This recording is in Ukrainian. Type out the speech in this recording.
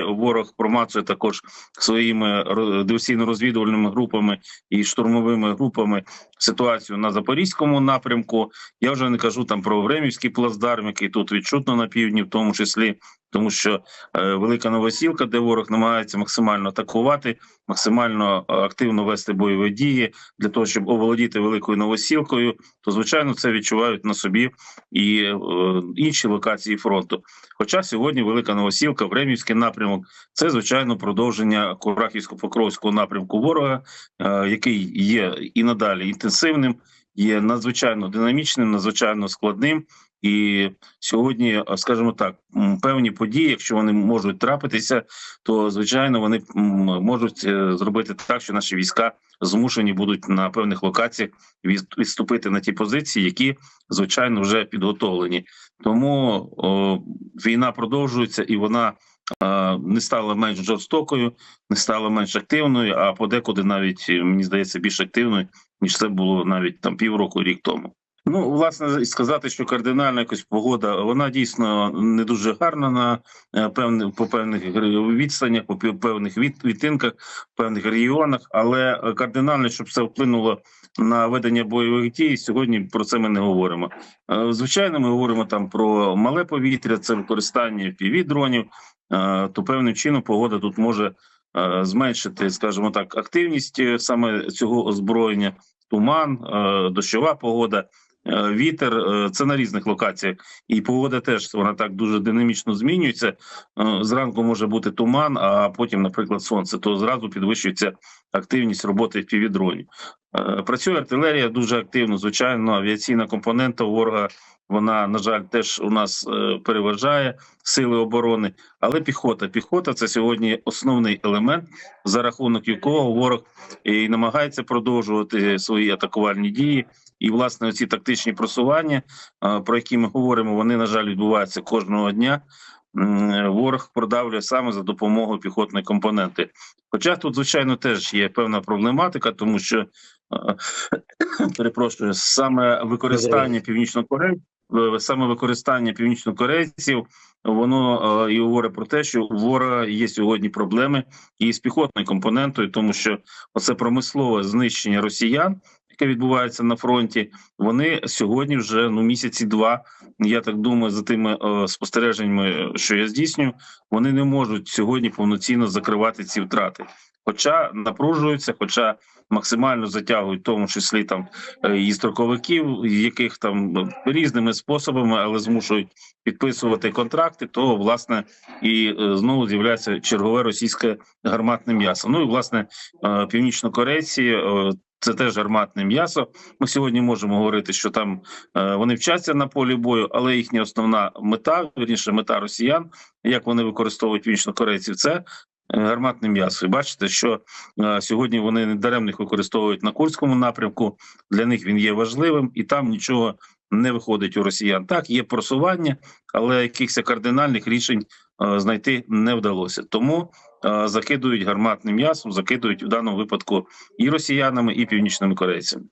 ворог промацує також своїми ро- диверсійно-розвідувальними групами і штурмовими групами ситуацію на запорізькому напрямку. Я вже не кажу там про Времівський плацдарм, який тут відчутно на півдні, в тому числі, тому що е, велика новосілка, де ворог намагається максимально атакувати, максимально е, активно вести бойові дії для того, щоб оволодіти великою новосілкою, то звичайно це відчувають на собі і е, інші локації фронту. Хоча сьогодні велика новосілка, Времівський напрямок, це звичайно продовження Курахівсько-Покровського напрямку ворога, е, який є і надалі інтенсивним, є надзвичайно динамічним, надзвичайно складним. І сьогодні, е, скажімо так, певні події, якщо вони можуть трапитися, то звичайно вони можуть е, зробити так, що наші війська змушені будуть на певних локаціях відступити на ті позиції, які звичайно вже підготовлені. Тому о, війна продовжується і вона е, не стала менш жорстокою, не стала менш активною, а подекуди навіть мені здається більш активною ніж це було навіть там півроку, рік тому. Ну, власне, сказати, що кардинальна якась погода, вона дійсно не дуже гарна на е, певних по певних відстанях, по певних від, відтинках, певних регіонах, але е, кардинально, щоб це вплинуло на ведення бойових дій, сьогодні про це ми не говоримо. Е, Звичайно, ми говоримо там про мале повітря, це використання півдронів, то певним чином погода тут може е, зменшити, скажімо так, активність е, саме цього озброєння, туман, е, дощова погода. Е, Вітер е, це на різних локаціях, і погода теж вона так дуже динамічно змінюється. Е, Зранку може бути туман, а потім, наприклад, сонце, то зразу підвищується активність роботи півдронів. Е, Працює артилерія дуже активно. Звичайно, авіаційна компонента ворога вона на жаль теж у нас переважає сили оборони. Але піхота, піхота це сьогодні основний елемент, за рахунок якого ворог і намагається продовжувати свої атакувальні дії. І власне ці тактичні просування, е, про які ми говоримо, вони на жаль відбуваються кожного дня. Ворог продавлює саме за допомогою піхотної компоненти. Хоча тут, звичайно, теж є певна проблематика, тому що е, перепрошую, саме використання північно-корей, е, саме використання північно-корейців, воно і говорить про те, що у ворога є сьогодні проблеми і з піхотною компонентою, тому що оце промислове знищення росіян, яке відбувається на фронті, вони сьогодні вже ну місяці два. Я так думаю, за тими е, спостереженнями, що я здійснюю, вони не можуть сьогодні повноцінно закривати ці втрати. Хоча напружуються, хоча максимально затягують, в тому числі там е, і строковиків, яких там е, різними способами, але змушують підписувати контракти, то власне і е, знову з'являється чергове російське гарматне м'ясо. Ну і власне північнокорейці. Це теж гарматне м'ясо. Ми сьогодні можемо говорити, що там е, вони вчаться на полі бою, але їхня основна мета, вірніше, мета росіян, як вони використовують північнокорейців, це е, гарматне м'ясо. І бачите, що е, сьогодні вони недаремно їх використовують на Курському напрямку. Для них він є важливим, і там нічого не виходить у росіян. Так, є просування, але якихось кардинальних рішень знайти не вдалося. Тому закидують гарматним м'ясом, закидують в даному випадку і росіянами, і північними корейцями.